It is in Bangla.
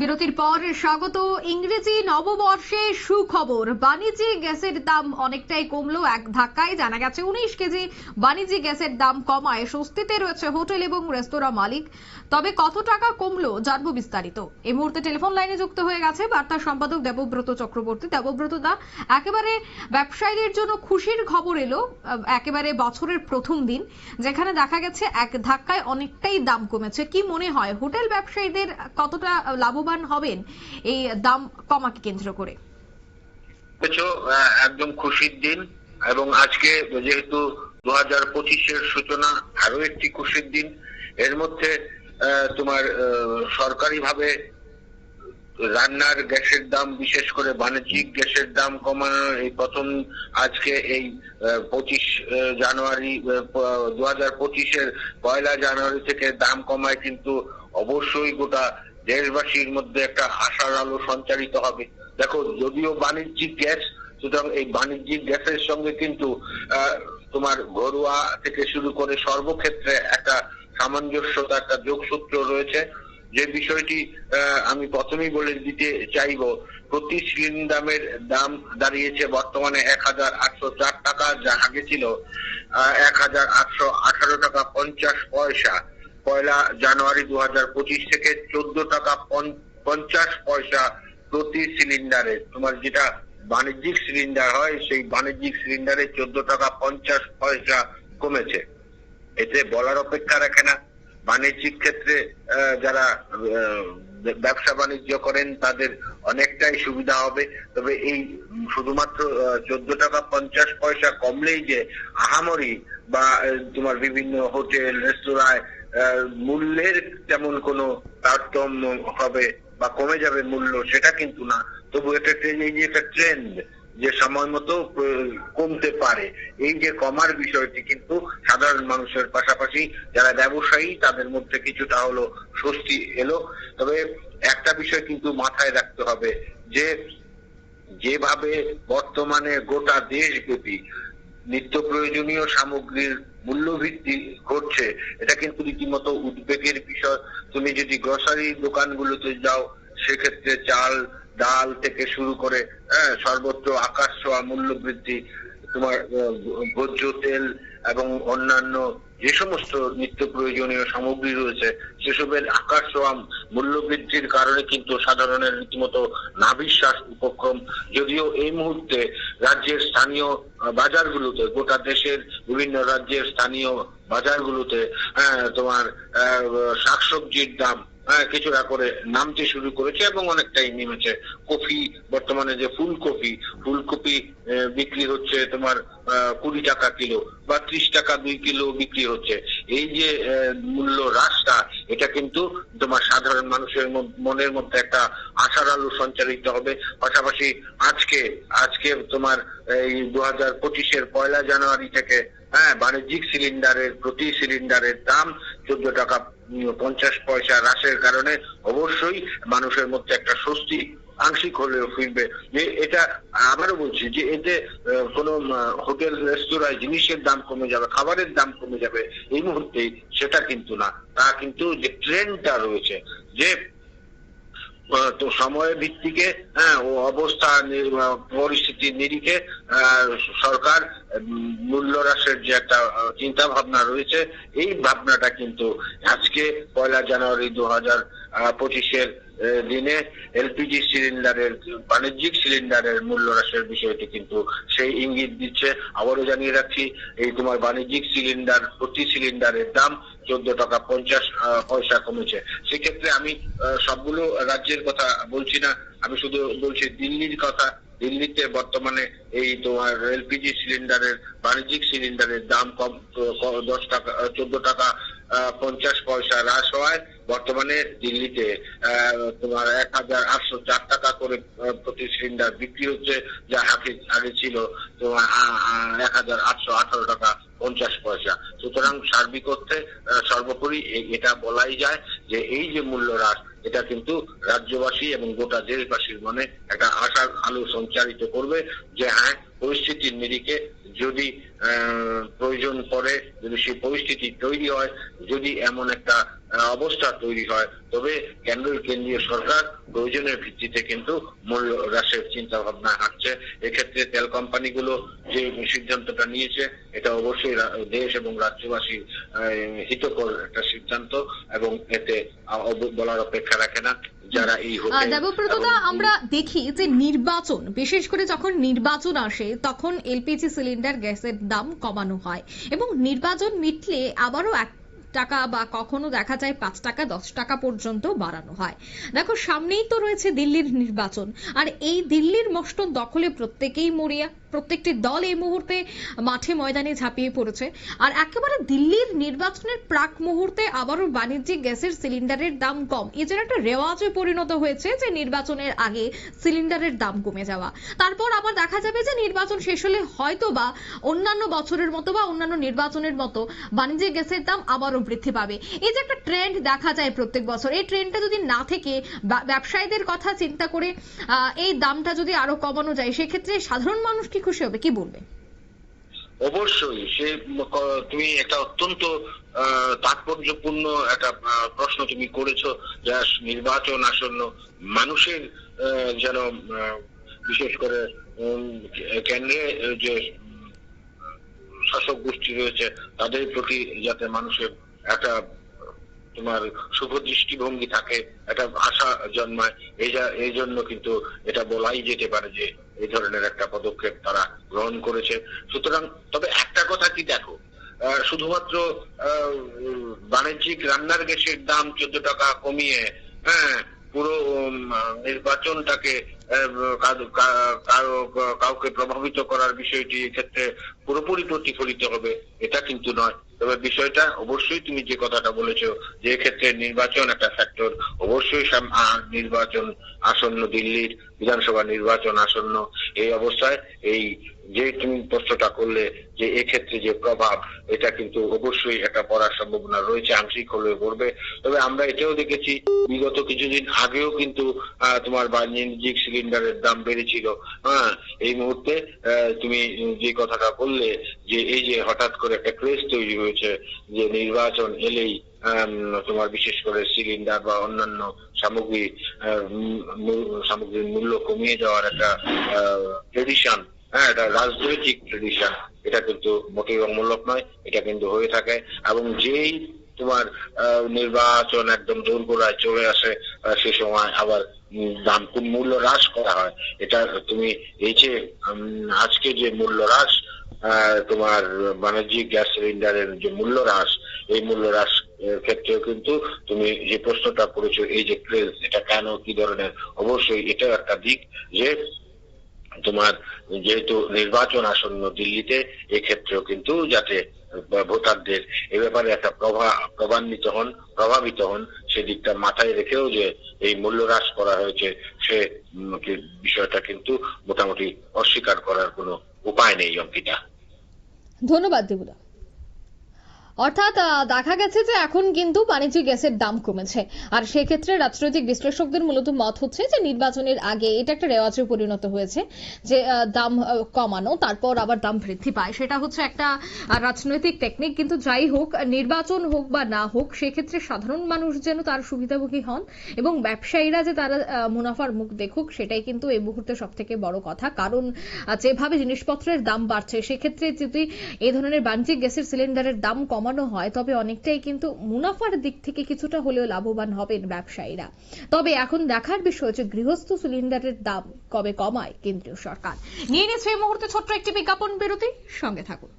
বিরতির পর স্বাগত। ইংরেজি নববর্ষে সুখবর। বাণিজ্যিক গ্যাসের দাম অনেকটাই কমলো এক ধাক্কায়। জানা গেছে উনিশ কেজি বাণিজ্যিক গ্যাসের দাম কমায়। স্বস্তিতে রয়েছে হোটেল এবং রেস্তোরাঁ মালিক। তবে কত টাকা কমলো জানব বিস্তারিত। এই মুহূর্তে টেলিফোন লাইনে যুক্ত হয়ে গেছে বার্তা সম্পাদক দেবব্রত চক্রবর্তী। দেবব্রত দা, একেবারে ব্যবসায়ীদের জন্য খুশির খবর এলো একেবারে বছরের প্রথম দিন, যেখানে দেখা গেছে এক ধাক্কায় অনেকটাই দাম কমেছে। কি মনে হয়, হোটেল ব্যবসায়ীদের কতটা লাভবান হবেন এই দাম কমাকে কেন্দ্র করে। একদম খুশির দিন এবং আজকে যেহেতু দু হাজার পঁচিশের সূচনা আরও একটি খুশির দিন, এর মধ্যে তোমার সরকারি ভাবে রান্নার গ্যাসের দাম, বিশেষ করে বাণিজ্যিক গ্যাসের দাম কমানোর এই প্রথম আজকে এই পঁচিশ জানুয়ারি দু হাজার পঁচিশের পয়লা জানুয়ারি থেকে দাম কমায় কিন্তু অবশ্যই গোটা দেশবাসীর মধ্যে একটা আশার আলো সঞ্চারিত হবে। দেখো, যদিও বাণিজ্যিক গ্যাস, সুতরাং এই বাণিজ্যিক গ্যাসের সঙ্গে কিন্তু তোমার ঘরোয়া থেকে শুরু করে সর্বক্ষেত্রে একটা সামঞ্জস্যতা, একটা যোগসূত্র রয়েছে। যে বিষয়টি আমি প্রথমেই বলে দিতে চাইব, প্রতি সিলিন্ডারের দাম দাঁড়িয়েছে বর্তমানে এক হাজার আটশো চার টাকা, যা আগে ছিল এক হাজার আটশো আঠারো টাকা পঞ্চাশ পয়সা। পয়লা জানুয়ারি দু হাজার পঁচিশ থেকে চোদ্দ টাকা পঞ্চ- পঞ্চাশ পয়সা প্রতি সিলিন্ডারে। তোমার যেটা বাণিজ্যিক সিলিন্ডার হয়, সেই বাণিজ্যিক সিলিন্ডারে চোদ্দ টাকা পঞ্চাশ পয়সা কমেছে। এতে বলার অপেক্ষা রাখে না। বাণিজ্যিক ক্ষেত্রে যারা ব্যবসা বাণিজ্য করেন, তাদের অনেকটাই সুবিধা হবে। তবে এই শুধুমাত্র চোদ্দ টাকা পঞ্চাশ পয়সা কমলেই যে আহামরি বা তোমার বিভিন্ন হোটেল রেস্তোরাঁয় মূল্যের তেমন কোনো তারতম্য হবে বা কমে যাবে মূল্য, সেটা কিন্তু না। তবু এটা ট্রেন এই যে একটা ট্রেন্ড যে সময় মতো কমতে পারে, এই যে কমার বিষয়টি কিন্তু সাধারণ মানুষের পাশাপাশি যারা ব্যবসায়ী, তাদের মধ্যে কিছুটা হলো স্বস্তি এলো। তবে একটা বিষয় কিন্তু মাথায় রাখতে হবে যে, যেভাবে বর্তমানে গোটা দেশব্যাপী নিত্য প্রয়োজনীয় সামগ্রীর মূল্য বৃদ্ধি ঘটছে, এটা কিন্তু রীতিমতো উদ্বেগের বিষয়। তুমি যদি গ্রসারি দোকানগুলোতে যাও, সেক্ষেত্রে চাল, ডাল থেকে শুরু করে হ্যাঁ সর্বত্র আকাশ ছোঁয়া মূল্য বৃদ্ধি তোমার ভোজ্য তেল এবং অন্যান্য যে সমস্ত নিত্য প্রয়োজনীয় সামগ্রী রয়েছে, সেসবের আকাশ ছোঁয়া মূল্য বৃদ্ধির কারণে কিন্তু সাধারণের রীতিমতো নাভিশ্বাস উপক্রম। যদিও এই মুহূর্তে রাজ্যের স্থানীয় বাজারগুলোতে, গোটা দেশের বিভিন্ন রাজ্যের স্থানীয় বাজারগুলোতে তোমার শাকসবজির দাম কিছুটা করে নামতে শুরু করেছে এবং অনেকটাই নেমেছে। কফি, বর্তমানে যে ফুলকপি ফুলকপি বিক্রি হচ্ছে তোমার কুড়ি টাকা কিলো বা ত্রিশ টাকা দুই কিলো বিক্রি হচ্ছে। এই যে মূল্য হ্রাসটা এটা কিন্তু তোমার সাধারণ মানুষের মনের মধ্যে একটা আশার আলো সঞ্চারিত হবে। পাশাপাশি আজকে আজকে তোমার এই দু হাজার পঁচিশের পয়লা জানুয়ারি থেকে হ্যাঁ বাণিজ্যিক সিলিন্ডারের প্রতি সিলিন্ডারের দাম চোদ্দ টাকা পঞ্চাশ পয়সা হ্রাসের কারণে অবশ্যই মানুষের মধ্যে একটা স্বস্তি আংশিক হলেও ফিরবে। যে এটা আবারও বলছি যে এতে কোনো হোটেল, রেস্তোরাঁয় জিনিসের দাম কমে যাবে, খাবারের দাম কমে যাবে, এই মুহূর্তে সেটা কিন্তু না। তা কিন্তু যে ট্রেন্ডটা রয়েছে, যে তো সময় ভিত্তিকে হ্যাঁ ও অবস্থা পরিস্থিতির নিরিখে সরকার মূল্য হ্রাসের যে একটা চিন্তা ভাবনা রয়েছে, এই ভাবনাটা কিন্তু আজকে পয়লা জানুয়ারি দু হাজার পঁচিশের দিনে এলপিজি সিলিন্ডারের, বাণিজ্যিক সিলিন্ডারের মূল্য হ্রাসের বিষয়টি কিন্তু সেই ইঙ্গিত দিচ্ছে। আবারও জানিয়ে রাখছি, এই তোমার বাণিজ্যিক সিলিন্ডার, প্রতি সিলিন্ডারের দাম চোদ্দ টাকা পঞ্চাশ পয়সা কমেছে। সেক্ষেত্রে আমি সবগুলো রাজ্যের কথা বলছি না, আমি শুধু বলছি দিল্লির কথা। দিল্লিতে বর্তমানে এই তোমার এলপিজি সিলিন্ডারের, বাণিজ্যিক সিলিন্ডারের দাম কম দশ টাকা, চোদ্দ টাকা পঞ্চাশ পয়সা হ্রাস হওয়ায় বর্তমানে দিল্লিতে তোমার এক হাজার আটশো চার টাকা করে প্রতি সিলিন্ডার বিক্রি হচ্ছে, যা আগে আগে ছিল তোমার এক হাজার আটশো আঠারো টাকা পঞ্চাশ পয়সা। সুতরাং সার্বিক অর্থে সর্বোপরি এটা বলাই যায় যে এই যে মূল্য হ্রাস এটা কিন্তু রাজ্যবাসী এবং গোটা দেশবাসীর মনে একটা আশার আলো সঞ্চারিত করবে যে হ্যাঁ পরিস্থিতির নিরিখে যদি প্রয়োজন পড়ে, যদি সেই পরিস্থিতি তৈরি হয়, যদি এমন একটা অবস্থা তৈরি হয়, তবে কেন্দ্র, কেন্দ্রীয় সরকার প্রয়োজনের ভিত্তিতে কিন্তু মূল্য হ্রাসের চিন্তা ভাবনা হাঁটছে। এক্ষেত্রে তেল কোম্পানিগুলো যে সিদ্ধান্তটা নিয়েছে, এটা অবশ্যই দেশ এবং রাজ্যবাসীর হিতকর একটা সিদ্ধান্ত এবং এতে বলার অপেক্ষা রাখে না। যারা এই দেবব্রতদা আমরা দেখি যে নির্বাচন বিশেষ করে যখন নির্বাচন আসে তখন এলপিজি সিলিন্ডার গ্যাসের দাম কমানো হয় এবং নির্বাচন মিটলে আবারও এক টাকা বা কখনো দেখা যায় পাঁচ টাকা দশ টাকা পর্যন্ত বাড়ানো হয়। দেখো সামনেই তো রয়েছে দিল্লির নির্বাচন। আর এই দিল্লির মসনদ দখলে প্রত্যেকেই মরিয়া। প্রত্যেকটি দল এই মুহূর্তে মাঠে ময়দানে ঝাঁপিয়ে পড়েছে। আর একেবারে দিল্লির নির্বাচনের প্রাক মুহূর্তে আবারও বাণিজ্যিক গ্যাসের সিলিন্ডারের দাম কম। এ যেন একটা রেওয়াজে পরিণত হয়েছে যে নির্বাচনের আগে সিলিন্ডারের দাম কমে যাওয়া। তারপর আবার দেখা যাবে যে নির্বাচন শেষ হলে হয়তো বা অন্যান্য বছরের মতো বা অন্যান্য নির্বাচনের মতো বাণিজ্যিক গ্যাসের দাম আবারও বৃদ্ধি পাবে। এই যে একটা ট্রেন্ড দেখা যায় প্রত্যেক বছর, এই ট্রেন্ডটা যদি না থেকে ব্যবসায়ীদের কথা চিন্তা করে এই দামটা যদি আরও কমানো যায়, সেক্ষেত্রে সাধারণ মানুষ কি খুশি হবে? কি বলবে? অবশ্যই, সে তুমি একটা অত্যন্ত তাৎপর্যপূর্ণ একটা প্রশ্ন তুমি করেছ, যা নির্বাচন আসন্ন মানুষের যেন বিশেষ করে কেন্দ্রে যে, শাসক গোষ্ঠী রয়েছে, তাদের প্রতি যাতে মানুষের একটা, তোমার শুভ দৃষ্টিভঙ্গি থাকে, একটা আশা জন্মায় এই জন্য কিন্তু এটা বলাই যেতে পারে যে এই ধরনের একটা পদক্ষেপ তারা গ্রহণ করেছে। সুতরাং, তবে একটা কথা কি দেখো শুধুমাত্র বাণিজ্যিক রান্নার গ্যাসের দাম চোদ্দ টাকা কমিয়ে হ্যাঁ পুরো নির্বাচনটাকে কাউকে প্রভাবিত করার বিষয়টি এক্ষেত্রে পুরোপুরি প্রতিফলিত হবে, এটা কিন্তু নয়। তবে বিষয়টা অবশ্যই তুমি যে কথাটা বলেছ, যে ক্ষেত্রে নির্বাচন একটা ফ্যাক্টর অবশ্যই নির্বাচন আসন্ন দিল্লির বিধানসভা নির্বাচন আসন্ন এই অবস্থায় এই যে তুমি প্রশ্নটা করলে যে এক্ষেত্রে যে প্রভাব, এটা কিন্তু অবশ্যই একটা পড়ার সম্ভাবনা রয়েছে, আংশিক হলেও পড়বে। তবে আমরা এটাও দেখেছি, বিগত কিছুদিন আগেও কিন্তু তোমার বাণিজ্যিক সিলিন্ডারের দাম বেড়েছিল। হ্যাঁ এই মুহূর্তে তুমি যে কথাটা বললে যে এই যে হঠাৎ করে একটা ক্রেজ তৈরি হয়েছে, যে নির্বাচন এলেই তোমার বিশেষ করে সিলিন্ডার বা অন্যান্য সামগ্রী সামগ্রীর মূল্য কমিয়ে যাওয়ার একটা ট্রেডিশন হ্যাঁ এটা রাজনৈতিক ট্রেডিশন এটা কিন্তু মোটেই অমূলক নয়, এটা কিন্তু হয়ে থাকে। এবং যেই তোমার নির্বাচন একদম দোরগোড়ায় চলে আসে সে সময় আবার দাম মূল্য হ্রাস করা হয়। এটা তুমি এই যে আজকে যে মূল্য হ্রাস তোমার বাণিজ্যিক গ্যাস সিলিন্ডারের যে মূল্য হ্রাস, এই মূল্য হ্রাস ক্ষেত্রেও কিন্তু তুমি যে প্রশ্নটা করেছ, এই যে ক্রেজ এটা কেন, কি ধরনের, অবশ্যই এটাও একটা দিক যে তোমার যেহেতু নির্বাচন আসন্ন দিল্লিতে, এক্ষেত্রেও কিন্তু যাতে ভোটারদের এ ব্যাপারে একটা প্রভা, প্রভান্বিত হন, প্রভাবিত হন, সেদিকটা মাথায় রেখেও যে এই মূল্য হ্রাস করা হয়েছে, সে বিষয়টা কিন্তু মোটামুটি অস্বীকার করার কোনো উপায় নেই, অঙ্কিতা। ধন্যবাদ দেবুদা। অর্থাৎ দেখা গেছে যে এখন কিন্তু বাণিজ্যিক গ্যাসের দাম কমেছে। আর সেক্ষেত্রে রাজনৈতিক বিশ্লেষকদের মূলত মত হচ্ছে যে নির্বাচনের আগে এটা একটা রেওয়াজে পরিণত হয়েছে, যে দাম কমানো, তারপর আবার দাম বৃদ্ধি পায়। সেটা হচ্ছে একটা রাজনৈতিক টেকনিক কিন্তু যাই হোক, নির্বাচন হোক বা না হোক, সেক্ষেত্রে সাধারণ মানুষ যেন তার সুবিধাভোগী হন এবং ব্যবসায়ীরা যে তারা মুনাফার মুখ দেখুক, সেটাই কিন্তু এই মুহূর্তে সব থেকে বড় কথা। কারণ যেভাবে জিনিসপত্রের দাম বাড়ছে, সেক্ষেত্রে যদি এই ধরনের বাণিজ্যিক গ্যাসের সিলিন্ডারের দাম কমানো হয়, তবে অনেকটাই কিন্তু মুনাফার দিক থেকে কিছুটা হলেও লাভবান হবেন ব্যবসায়ীরা। তবে এখন দেখার বিষয় হচ্ছে গৃহস্থ সিলিন্ডারের দাম কবে কমায় কেন্দ্রীয় সরকার। নিয়ে নিচ্ছে এই মুহূর্তে ছোট্ট একটি বিজ্ঞাপন বিরতি। সঙ্গে থাকুন।